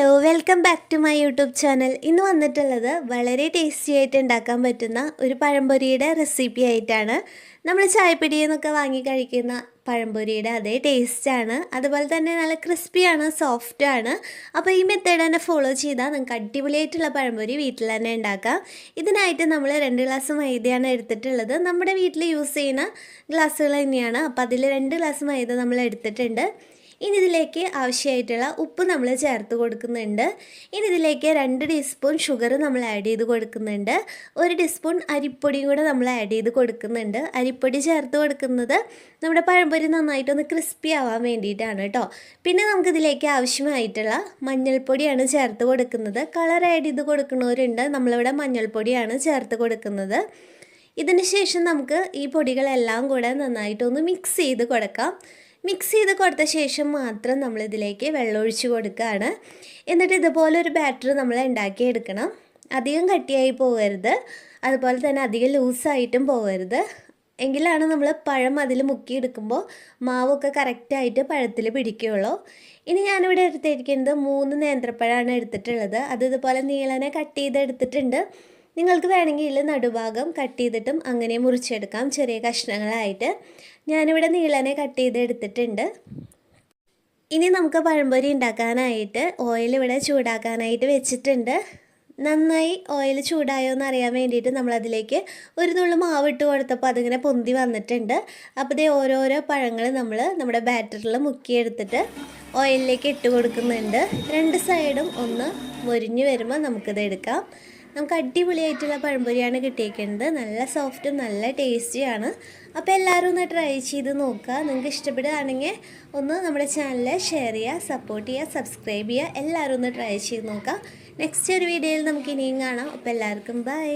Hello welcome back to my YouTube channel ഇന്ന് വന്നിട്ടുള്ളത് വളരെ ടേസ്റ്റി ആയിട്ട് ഉണ്ടാക്കാൻ പറ്റുന്ന ഒരു പഴംപൊരിയുടെ റെസിപ്പി ആയിട്ടാണ്. നമ്മൾ ചായപ്പൊടിയിൽ നിന്നൊക്കെ വാങ്ങി കഴിക്കുന്ന പഴംപൊരിയുടെ അതേ ടേസ്റ്റാണ് അതുപോലെ തന്നെ നല്ല ക്രിസ്പിയാണ് സോഫ്റ്റാണ് അപ്പോൾ ഈ മെത്തേഡ് തന്നെ ഫോളോ ചെയ്താൽ നിങ്ങൾക്ക് അടിപൊളിയായിട്ടുള്ള പഴംപൊരി വീട്ടിൽ തന്നെ ഉണ്ടാക്കാം. ഇതിനായിട്ട് നമ്മൾ രണ്ട് ഗ്ലാസ് മൈദയാണ് എടുത്തിട്ടുള്ളത്. നമ്മുടെ വീട്ടിൽ യൂസ് ചെയ്യുന്ന ഗ്ലാസ്സുകൾ തന്നെയാണ്. അപ്പോൾ അതിൽ രണ്ട് ഗ്ലാസ് മൈദ നമ്മൾ എടുത്തിട്ടുണ്ട്. ഇനി ഇതിലേക്ക് ആവശ്യമായിട്ടുള്ള ഉപ്പ് നമ്മൾ ചേർത്ത് കൊടുക്കുന്നുണ്ട്. ഇനി ഇതിലേക്ക് രണ്ട് ടീസ്പൂൺ ഷുഗർ നമ്മൾ ആഡ് ചെയ്ത് കൊടുക്കുന്നുണ്ട്. ഒരു ടീസ്പൂൺ അരിപ്പൊടിയും കൂടെ നമ്മൾ ആഡ് ചെയ്ത് കൊടുക്കുന്നുണ്ട്. അരിപ്പൊടി ചേർത്ത് കൊടുക്കുന്നത് നമ്മുടെ പഴംപൊരി നന്നായിട്ടൊന്ന് ക്രിസ്പി ആവാൻ വേണ്ടിയിട്ടാണ് കേട്ടോ പിന്നെ നമുക്കിതിലേക്ക് ആവശ്യമായിട്ടുള്ള മഞ്ഞൾപ്പൊടിയാണ് ചേർത്ത് കൊടുക്കുന്നത്. കളർ ആഡ് ചെയ്ത് കൊടുക്കുന്നവരുണ്ട്. നമ്മളിവിടെ മഞ്ഞൾപ്പൊടിയാണ് ചേർത്ത് കൊടുക്കുന്നത്. ഇതിന് ശേഷം നമുക്ക് ഈ പൊടികളെല്ലാം കൂടെ നന്നായിട്ടൊന്ന് മിക്സ് ചെയ്ത് കൊടുക്കാം. മിക്സ് ചെയ്ത് കൊടുത്ത ശേഷം മാത്രം നമ്മളിതിലേക്ക് വെള്ളമൊഴിച്ച് കൊടുക്കുകയാണ്. എന്നിട്ട് ഇതുപോലെ ഒരു ബാറ്റർ നമ്മൾ ഉണ്ടാക്കിയെടുക്കണം. അധികം കട്ടിയായി പോകരുത്. അതുപോലെ തന്നെ അധികം ലൂസായിട്ടും പോകരുത്. എങ്കിലാണ് നമ്മൾ പഴം അതിൽ മുക്കിയെടുക്കുമ്പോൾ മാവൊക്കെ കറക്റ്റായിട്ട് പഴത്തിൽ പിടിക്കുകയുള്ളൂ. ഇനി ഞാനിവിടെ എടുത്തിരിക്കുന്നത് മൂന്ന് നേന്ത്രപ്പഴമാണ് എടുത്തിട്ടുള്ളത്. അത് ഇതുപോലെ നീളനെ കട്ട് ചെയ്ത് എടുത്തിട്ടുണ്ട് നിങ്ങൾക്ക് വേണമെങ്കിൽ നടുഭാഗം കട്ട് ചെയ്തിട്ടും അങ്ങനെ മുറിച്ചെടുക്കാം. ചെറിയ കഷ്ണങ്ങളായിട്ട്. ഞാനിവിടെ നീളനെ കട്ട് ചെയ്ത് എടുത്തിട്ടുണ്ട് ഇനി നമുക്ക് പഴംപൊരി ഉണ്ടാക്കാനായിട്ട് ഓയിൽ ഇവിടെ ചൂടാക്കാനായിട്ട് വെച്ചിട്ടുണ്ട്. നന്നായി ഓയിൽ ചൂടായോ എന്ന് അറിയാൻ വേണ്ടിയിട്ട് നമ്മളതിലേക്ക് ഒരു നുള്ളു മാവ് ഇട്ട് കൊടുത്തപ്പോൾ അതിങ്ങനെ പൊന്തി വന്നിട്ടുണ്ട്. അപ്പോൾ ഇതേ ഓരോരോ പഴങ്ങൾ നമ്മൾ നമ്മുടെ ബാറ്ററിൽ മുക്കിയെടുത്തിട്ട് ഓയിലിലേക്ക് ഇട്ട് കൊടുക്കുന്നുണ്ട്. രണ്ട് സൈഡും ഒന്ന് മുരിഞ്ഞ് വരുമ്പോൾ നമുക്കിത് എടുക്കാം. നമുക്ക് അടിപൊളിയായിട്ടുള്ള പഴംപൊരിയാണ് കിട്ടിയിരിക്കുന്നത് നല്ല സോഫ്റ്റും നല്ല ടേസ്റ്റിയാണ്. അപ്പോൾ എല്ലാവരും ഒന്ന് ട്രൈ ചെയ്ത് നോക്കുക. നിങ്ങൾക്ക് ഇഷ്ടപ്പെടുകയാണെങ്കിൽ ഒന്ന് നമ്മുടെ ചാനൽ ഷെയർ ചെയ്യുക സപ്പോർട്ട് ചെയ്യുക സബ്സ്ക്രൈബ് ചെയ്യുക. എല്ലാവരും ഒന്ന് ട്രൈ ചെയ്ത് നോക്കുക. നെക്സ്റ്റ് ഒരു വീഡിയോയിൽ നമുക്ക് ഇനിയും കാണാം. അപ്പോൾ എല്ലാവർക്കും ബൈ.